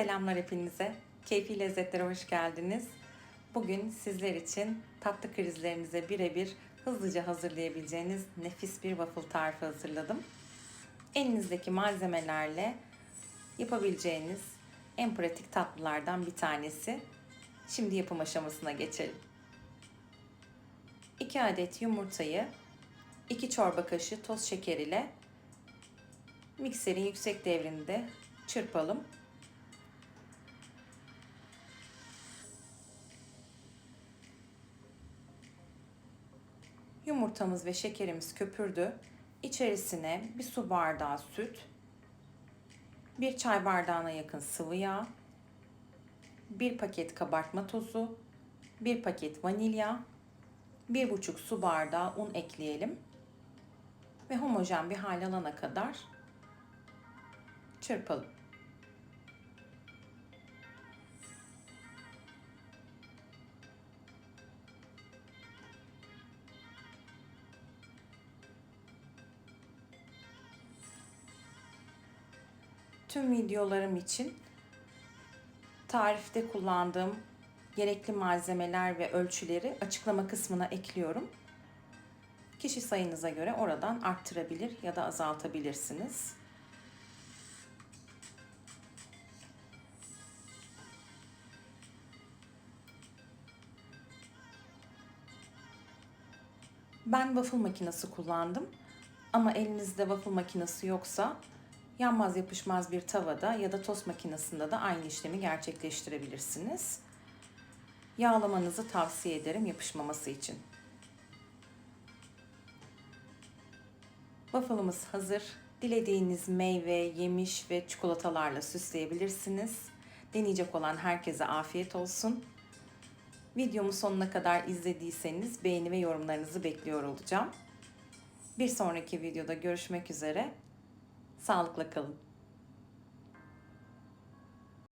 Selamlar hepinize. Keyfi lezzetlere hoş geldiniz. Bugün sizler için tatlı krizlerinize birebir hızlıca hazırlayabileceğiniz nefis bir waffle tarifi hazırladım. Elinizdeki malzemelerle yapabileceğiniz en pratik tatlılardan bir tanesi. Şimdi yapım aşamasına geçelim. 2 adet yumurtayı 2 çorba kaşığı toz şeker ile mikserin yüksek devrinde çırpalım. Yumurtamız ve şekerimiz köpürdü. İçerisine bir su bardağı süt, bir çay bardağına yakın sıvı yağ, bir paket kabartma tozu, bir paket vanilya, bir buçuk su bardağı un ekleyelim ve homojen bir hal alana kadar çırpalım. Tüm videolarım için tarifte kullandığım gerekli malzemeler ve ölçüleri açıklama kısmına ekliyorum. Kişi sayınıza göre oradan arttırabilir ya da azaltabilirsiniz. Ben waffle makinesi kullandım. Ama elinizde waffle makinesi yoksa yanmaz yapışmaz bir tavada ya da tost makinesinde de aynı işlemi gerçekleştirebilirsiniz. Yağlamanızı tavsiye ederim yapışmaması için. Waffle'ımız hazır. Dilediğiniz meyve, yemiş ve çikolatalarla süsleyebilirsiniz. Deneyecek olan herkese afiyet olsun. Videomu sonuna kadar izlediyseniz beğeni ve yorumlarınızı bekliyor olacağım. Bir sonraki videoda görüşmek üzere. Sağlıkla kalın.